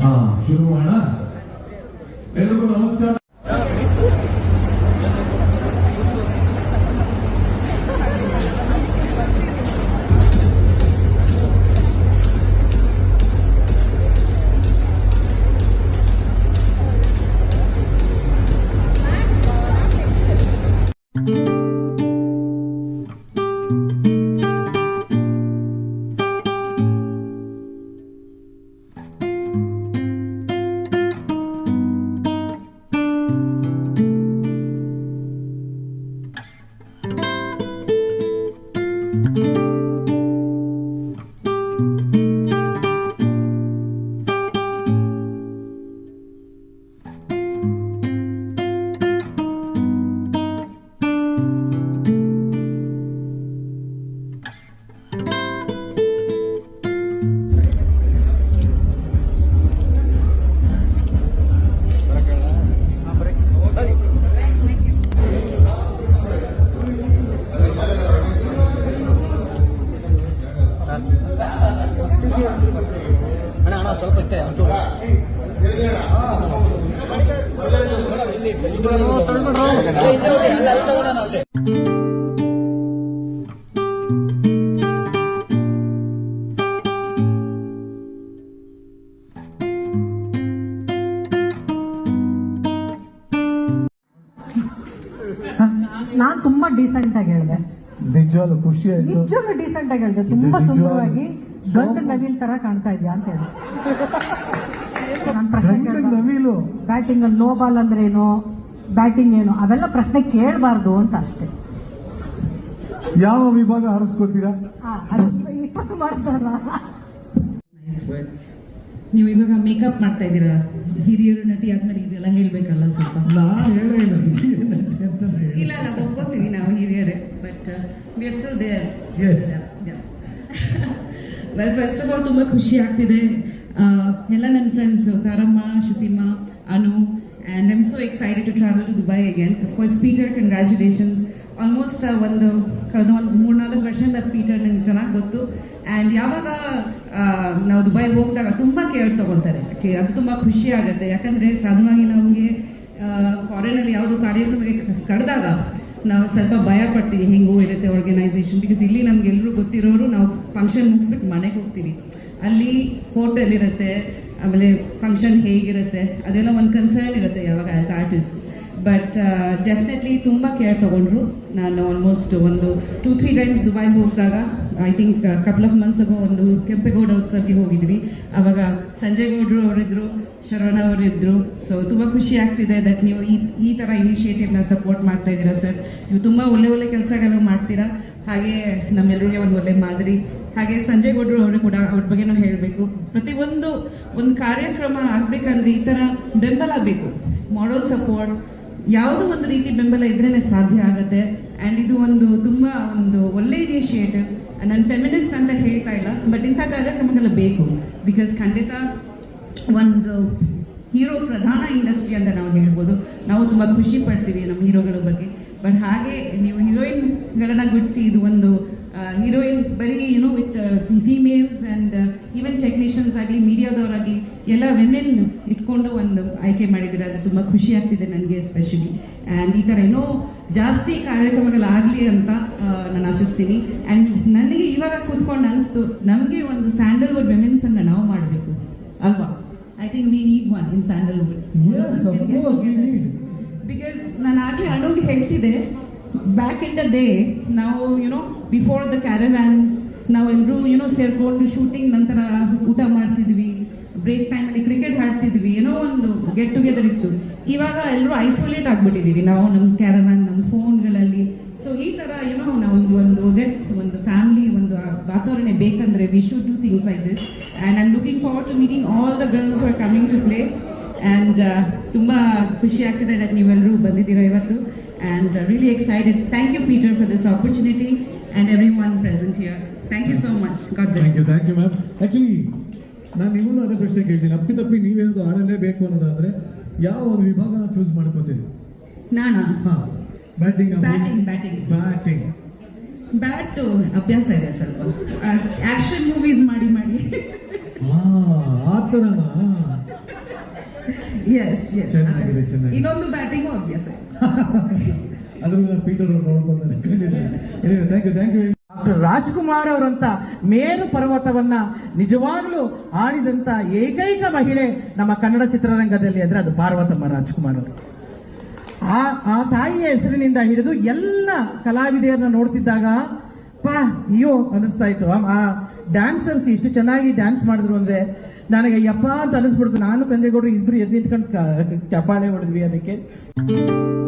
ಹಾ ಶುರು ಮಾಡೋಣ ಎಲ್ರಿಗೂ ನಮಸ್ಕಾರ ನಾನ್ ತುಂಬಾ ಡೀಸೆಂಟ್ ಆಗಿ ಹೇಳಿದೆ. ನಿಜವಾಗ್ಲು ಖುಷಿ ಆಯ್ತು. ನಿಜವಾಗ್ಲೂ ಡೀಸೆಂಟ್ ಆಗಿ ಹೇಳಿದೆ. ತುಂಬಾ ಸುಂದರವಾಗಿ ಗಂಡು ನವಿಲ್ ತರ ಕಾಣ್ತಾ ಇದೆಯಾ ಅಂತ ಹೇಳಿ ನವಿಲು. ಬ್ಯಾಟಿಂಗ್ ಅಲ್ಲಿ ನೋ ಬಾಲ್ ಅಂದ್ರೆ ಏನು ಬ್ಯಾಟಿಂಗ್ ಏನು? ಅವೆಲ್ಲ ಪ್ರಶ್ನೆ ಕೇಳಬಾರ್ದು ಅಂತ ಅಷ್ಟೇ. ಯಾವ ವಿಭಾಗ ಆರಿಸ್ಕೊತೀರಾ ಇಪ್ಪತ್ತು ಮಾಡ್ತಾರಲ್ಲ. ವರ್ಡ್ಸ್ ನೀವು ಇವಾಗ ಮೇಕಪ್ ಮಾಡ್ತಾ ಇದ್ದೀರಾ? ಹಿರಿಯರು ನಟಿ ಆದ್ಮೇಲೆ ಇದೆಲ್ಲ ಹೇಳ್ಬೇಕಲ್ಲ ಸ್ವಲ್ಪ. ಇಲ್ಲ ನಾವು ಒಪ್ಕೋತೀವಿ ನಾವು ಹಿರಿಯರೇ but we are still there. Well first of all ತುಂಬಾ ಖುಷಿ ಆಗ್ತಿದೆ. ಎಲ್ಲ ನನ್ನ ಫ್ರೆಂಡ್ಸು ತಾರಮ್ಮ ಶುತಿಮ್ಮ Anu and I am so excited to travel to Dubai again of course Peter congratulations almost ಒಂದು ಕಳೆದ ಒಂದು ಮೂರ್ನಾಲ್ಕು ವರ್ಷದಿಂದ ಪೀಟರ್ ನಂಗೆ ಚೆನ್ನಾಗಿ ಗೊತ್ತು. ಆ್ಯಂಡ್ ಯಾವಾಗ ನಾವು ದುಬೈ ಹೋಗಿದಾಗ ತುಂಬ ಕೇರ್ ತೊಗೊಳ್ತಾರೆ. ಅದು ತುಂಬ ಖುಷಿ ಆಗುತ್ತೆ. ಯಾಕಂದರೆ ಸಾಧಾರಣವಾಗಿ ನಮಗೆ ಫಾರಿನಲ್ಲಿ ಯಾವುದೋ ಕಾರ್ಯಕ್ರಮಕ್ಕೆ ಕರೆದಾಗ ನಾವು ಸ್ವಲ್ಪ ಭಯ ಪಡ್ತೀವಿ. ಹೆಂಗೋ ಇರುತ್ತೆ ಆರ್ಗನೈಸೇಷನ್ ಬಿಕಾಸ್ ಇಲ್ಲಿ ನಮ್ಗೆ ಎಲ್ಲರೂ ಗೊತ್ತಿರೋರು ನಾವು ಫಂಕ್ಷನ್ ಮುಗಿಸ್ಬಿಟ್ಟು ಮನೆಗೆ ಹೋಗ್ತೀವಿ. ಅಲ್ಲಿ ಹೋಟೆಲ್ ಇರುತ್ತೆ, ಆಮೇಲೆ ಫಂಕ್ಷನ್ ಹೇಗಿರುತ್ತೆ, ಅದೆಲ್ಲ ಒಂದು ಕನ್ಸರ್ನ್ ಇರುತ್ತೆ ಯಾವಾಗ ಆ್ಯಸ್ ಆರ್ಟಿಸ್ಟ್ ಬಟ್ ಡೆಫಿನೆಟ್ಲಿ ತುಂಬ ಕೇರ್ ತೊಗೊಂಡ್ರು. ನಾನು ಆಲ್ಮೋಸ್ಟ್ ಒಂದು two three times Dubai ಹೋಗಿದಾಗ I think couple of months ago ಒಂದು ಕೆಂಪೇಗೌಡ ಉತ್ಸವಕ್ಕೆ ಹೋಗಿದ್ವಿ. ಅವಾಗ ಸಂಜಯ್ ಗೌಡ್ರು ಅವರಿದ್ರು, ಶರವಣ ಅವರಿದ್ರು. ಸೊ ತುಂಬ ಖುಷಿ ಆಗ್ತಿದೆ ದಟ್ ನೀವು ಈ ಈ ಥರ ಇನಿಷಿಯೇಟಿವ್ನ ಸಪೋರ್ಟ್ ಮಾಡ್ತಾ ಇದ್ದೀರಾ ಸರ್ ನೀವು ತುಂಬ ಒಳ್ಳೆ ಒಳ್ಳೆ ಕೆಲಸಗಳು ಮಾಡ್ತೀರಾ. ಹಾಗೆ ನಮ್ಮೆಲ್ಲರಿಗೆ ಒಂದು ಒಳ್ಳೆ ಮಾದರಿ. ಹಾಗೆ ಸಂಜಯ್ ಗೌಡ್ರು ಅವರು ಕೂಡ ಅವ್ರ ಬಗ್ಗೆನೂ ಹೇಳಬೇಕು. ಪ್ರತಿಯೊಂದು ಒಂದು ಕಾರ್ಯಕ್ರಮ ಆಗಬೇಕಂದ್ರೆ ಈ ಥರ ಬೆಂಬಲ ಬೇಕು. ಮಾಡಲ್ ಸಪೋರ್ಟ್ ಯಾವುದೋ ಒಂದು ರೀತಿ ಬೆಂಬಲ ಇದ್ರೇ ಸಾಧ್ಯ ಆಗುತ್ತೆ. ಆ್ಯಂಡ್ ಇದು ಒಂದು ತುಂಬ ಒಂದು ಒಳ್ಳೆ ಇನಿಷಿಯೇಟಿವ್ ನಾನು ಫೆಮಿನಿಸ್ಟ್ ಅಂತ ಹೇಳ್ತಾ ಇಲ್ಲ ಬಟ್ ಇಂಥ ಕಾರ್ಯಕ್ರಮಗಳು ಬೇಕು. ಬಿಕಾಸ್ ಖಂಡಿತ ಒಂದು ಹೀರೋ ಪ್ರಧಾನ ಇಂಡಸ್ಟ್ರಿ ಅಂತ ನಾವು ಹೇಳ್ಬೋದು. ನಾವು ತುಂಬ ಖುಷಿ ಪಡ್ತೀವಿ ನಮ್ಮ ಹೀರೋಗಳ ಬಗ್ಗೆ. ಬಟ್ ಹಾಗೆ ನೀವು ಹೀರೋಯಿನ್ಗಳನ್ನ ಗುಡ್ಸಿ ಇದು ಒಂದು ಹೀರೋಯಿನ್ ಬರೀ ಏನೋ with females and even technicians ಆಗಲಿ, ಮೀಡಿಯಾದವರಾಗಲಿ, ಎಲ್ಲ ವಿಮೆನ್ ಇಟ್ಕೊಂಡು ಒಂದು ಆಯ್ಕೆ ಮಾಡಿದ್ದೀರ. ಅದು ತುಂಬ ಖುಷಿ ಆಗ್ತಿದೆ ನನಗೆ ಎಸ್ಪೆಷಲಿ ಆ್ಯಂಡ್ ಈ ಥರ ಏನೋ ಜಾಸ್ತಿ ಕಾರ್ಯಕ್ರಮಗಳಾಗಲಿ ಅಂತ ನಾನು ಆಶಿಸ್ತೀನಿ. ಆ್ಯಂಡ್ ನನಗೆ ಇವಾಗ ಕೂತ್ಕೊಂಡು ಅನಿಸ್ತು ನಮಗೆ ಒಂದು ಸ್ಯಾಂಡಲ್ವುಡ್ ವಿಮೆನ್ಸ್ ಅನ್ನ ನಾವು ಮಾಡಬೇಕು. ಅಲ್ವಾ? I think we need one in Sandalwood. Because ನಾನು ಆಗಲೇ ಅಣುಗೆ ಹೇಳ್ತಿದ್ದೆ ಬ್ಯಾಕ್ ಇನ್ ದ ಡೇ ನಾವು you know before the caravan ನಾವೆಲ್ಲರೂ ಯುನೋ ಸೇರ್ಕೊಂಡು ಶೂಟಿಂಗ್ ನಂತರ ಊಟ ಮಾಡ್ತಿದ್ವಿ ಬ್ರೇಕ್ ಟೈಮಲ್ಲಿ ಕ್ರಿಕೆಟ್ ಆಡ್ತಿದ್ವಿ ಏನೋ ಒಂದು ಗೆಟ್ ಟುಗೆದರ್ ಇತ್ತು. ಇವಾಗ ಎಲ್ಲರೂ ಐಸೋಲೇಟ್ ಆಗ್ಬಿಟ್ಟಿದ್ದೀವಿ ನಾವು ನಮ್ಮ ಕ್ಯಾರವ್ಯಾನ್ ನಮ್ಮ ಫೋನ್ಗಳಲ್ಲಿ ಸೊ ಈ ಥರ ಏನೋ ನಾವು ಒಂದು ಒಂದು ಗೆಟ್ ಒಂದು ಫ್ಯಾಮಿಲಿ ಒಂದು ವಾತಾವರಣ ಬೇಕಂದ್ರೆ we should do things like this and I'm looking forward to meeting all the girls are coming to play and ತುಂಬ ಖುಷಿ ಆಗ್ತಿದೆ ದಟ್ ನೀವೆಲ್ಲರೂ ಬಂದಿದ್ದೀರಾ ಇವತ್ತು. And really excited thank you Peter for this opportunity and every one present here thank you so much god bless thank you thank you ma'am actually ನಾನು ನಿಮ್ಮನ್ನು ಅದೇ ಪ್ರಶ್ನೆ ಕೇಳ್ತೀನಿ. ಅಪ್ಪಿ ತಪ್ಪಿ ನೀವೇನಾದ್ರು ಆಡಲೇಬೇಕು ಅನ್ನೋದಾದ್ರೆ ಯಾವ ಒಂದು ವಿಭಾಗನ ಚೂಸ್ ಮಾಡ್ಕೋತೀರಿ? ನಾನು? ಹಾ. Batting batting batting. Batting bat ಅಭ್ಯಾಸ ಇದೆ ಸ್ವಲ್ಪ. ಆಕ್ಷನ್ ಮೂವೀಸ್ ಮಾಡಿ ಮಾಡಿ. ಆ ಥರನಾ ಎಸ್ ಎಸ್ ಚೆನ್ನಾಗಿದೆ, ಚೆನ್ನಾಗಿದೆ. ಇನ್ನೊಂದು ಬ್ಯಾಟಿಂಗ್ ಅಭ್ಯಾಸ. ಅದ್ರ ಪೀಟರ್ ಅವ್ರು ನೋಡ್ಕೊಂತಾರೆ thank you thank you Rajkumar ಅವರಂತ ಮೇರು ಪರ್ವತವನ್ನ ನಿಜವಾಗ್ಲೂ ಆಳಿದಂತ ಏಕೈಕ ಮಹಿಳೆ ನಮ್ಮ ಕನ್ನಡ ಚಿತ್ರರಂಗದಲ್ಲಿ ಅಂದ್ರೆ ಅದು ಪಾರ್ವತಮ್ಮ ರಾಜ್ಕುಮಾರ್ ಅವರು. ಆ ಆ ತಾಯಿಯ ಹೆಸರಿನಿಂದ ಹಿಡಿದು ಎಲ್ಲ ಕಲಾವಿದೆಯರನ್ನ ನೋಡ್ತಿದ್ದಾಗ, ಪಾ, ಅಯ್ಯೋ ಅನಿಸ್ತಾ ಇತ್ತು. ಆ- ಡ್ಯಾನ್ಸರ್ಸ್ ಇಷ್ಟು ಚೆನ್ನಾಗಿ ಡ್ಯಾನ್ಸ್ ಮಾಡಿದ್ರು ಅಂದ್ರೆ ನನಗೆ ಯಪ್ಪ ಅಂತ ಅನಿಸ್ಬಿಡ್ತು ನಾನು ಸಂಜಯ್ ಗೌಡ್ರು ಇಬ್ರು ಎದ್ದು ನಿಂತ್ಕೊಂಡು ಚಪ್ಪಾಳೆ ಹೊಡೆದ್ವಿ ಅದಕ್ಕೆ.